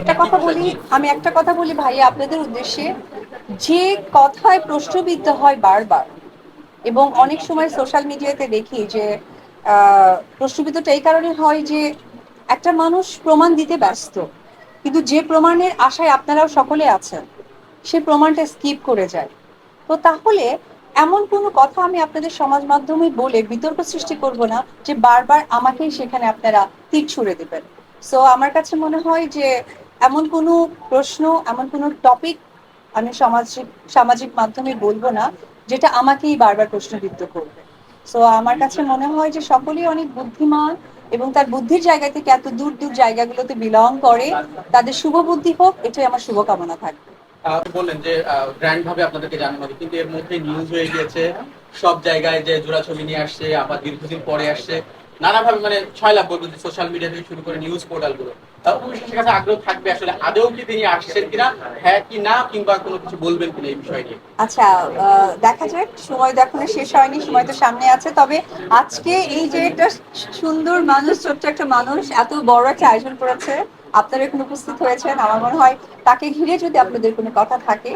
একটা কথা বলি, আমি একটা কথা বলি ভাই আপনাদের উদ্দেশ্যে। যে কথায় প্রশ্নবিদ্ধ হয় বারবার, এবং অনেক সময় সোশ্যাল মিডিয়াতে দেখি যে প্রশ্নবিদ্ধটা এই কারণে হয় যে, একটা মানুষ প্রমাণ দিতে ব্যস্ত, কিন্তু যে প্রমাণের আশায় আপনারাও সকলে আছেন, সে প্রমাণটা স্কিপ করে যায়। তো তাহলে এমন কোনো কথা আমি আপনাদের সমাজ মাধ্যমে বলে বিতর্ক সৃষ্টি করব না যে বারবার আমাকেই সেখানে আপনারা তীর ছুড়ে দেবেন। সো আমার কাছে মনে হয় যে এমন কোনো প্রশ্ন, এমন কোনো টপিক আমি সামাজিক সামাজিক মাধ্যমে বলব না, যেটা আমাকেই বারবার প্রশ্নবিদ্ধ করবে। সো আমার কাছে মনে হয় যে সকলেই অনেক বুদ্ধিমান এবং তার বুদ্ধির জায়গা থেকে এত দূর দূর জায়গাগুলোতে বিলং করে, তাদের শুভ বুদ্ধি হোক, এটাই আমার শুভকামনা থাকবে। বললেন যে ব্র্যান্ড ভাবে আপনাদেরকে জানানো হবে কিন্তু এর মধ্যে নিউজ হয়ে গিয়েছে, সব জায়গায় যে জোড়া ছবি নিয়ে আসছে, আবার দীর্ঘদিন পরে আসছে নানাভাবে মানে ছয় লাখ বলব সোশ্যাল মিডিয়া থেকে শুরু করে নিউজ পোর্টালগুলো উপবিশ্বাসের কাছে আগ্রহ থাকবে আসলে আদৌ কি তিনি আসছেন কিনা হ্যাঁ কি না, কিংবা কোনো কিছু বলবেন কিনা এই বিষয় নিয়ে? আচ্ছা দেখা যাক, সময় এখনও শেষ হয়নি, সময় তো সামনে আছে, তবে আজকে এই যে একটা সুন্দর মানুষ, ছোট্ট একটা মানুষ, এত বড় একটা আয়োজন করেছে, আপনারা এখানে উপস্থিত হয়েছেন, আমার মনে হয় তাকে ঘিরে যদি আপনাদের কোনো কথা থাকে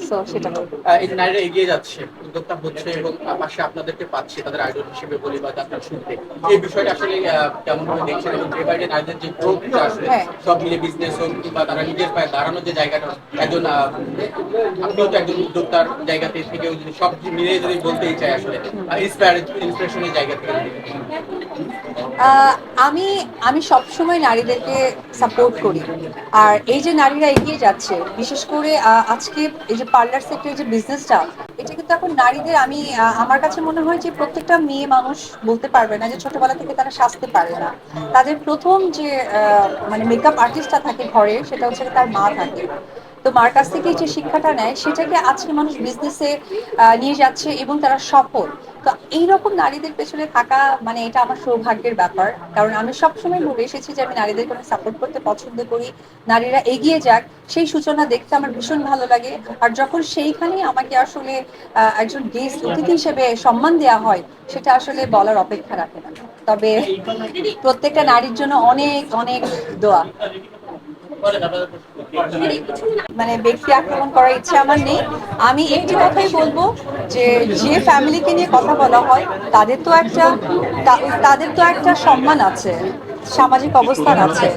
তো সেটা এই নারীরা এগিয়ে যাচ্ছে উদ্যোক্তা হচ্ছে এবং পাশে আপনাদেরকে পাচ্ছে তাদের আইডল হিসেবে বলি বা শুনতে। এই বিষয়টা আসলে কেমন ভাবে দেখছেন এবং যে বাইরে নারীদের যে গ্রোথটা আসলে হ্যাঁ। সব মিলে বিজনেস হোক কিংবা তারা নিজের পায়ে দাঁড়ানোর যে জায়গাটা একজন আপনিও তো একজন উদ্যোক্তার জায়গাতে থেকেও যদি সব মিলে যদি বলতেই চাই আসলে ইন্সপায়ার ইন্সপিরেশনের জায়গা থেকে। আমি আমি সবসময় নারীদেরকে সাপোর্ট করি। আর এই যে নারীরা এগিয়ে যাচ্ছে, বিশেষ করে আজকে এই যে পার্লার সেক্টরের যে বিজনেসটা এটা কিন্তু এখন নারীদের আমি আমার কাছে মনে হয় যে প্রত্যেকটা মেয়ে মানুষ বলতে পারবে না যে ছোটবেলা থেকে তারা সাজতে পারে না। তাদের প্রথম যে মানে মেকআপ আর্টিস্টটা থাকে ঘরে, সেটা হচ্ছে তার মা থাকে। তো মার কাছ থেকে যে শিক্ষাটা নেয়, সেটাকে আজকে মানুষ বিজনেসে নিয়ে যাচ্ছে এবং তারা সফল। তো এইরকম নারীদের পেছনে থাকা মানে এটা আমার সৌভাগ্যের ব্যাপার। কারণ আমি সবসময় বলে এসেছি যে আমি নারীদেরকে অনেক সাপোর্ট করতে পছন্দ করি। নারীরা এগিয়ে যাক, সেই সূচনা দেখতে আমার ভীষণ ভালো লাগে। আর যখন সেইখানেই আমাকে আসলে একজন গেস্ট অতিথি হিসেবে সম্মান দেওয়া হয়, সেটা আসলে বলার অপেক্ষা রাখে না। তবে প্রত্যেকটা নারীর জন্য অনেক অনেক দোয়া। মানে ব্যক্তি আক্রমণ করার ইচ্ছে আমার নেই। আমি একটি কথাই বলব যে যে ফ্যামিলিকে নিয়ে কথা বলা হয়, তাদের তো একটা তাদের তো একটা সম্মান আছে, সামাজিক অবস্থান আছে।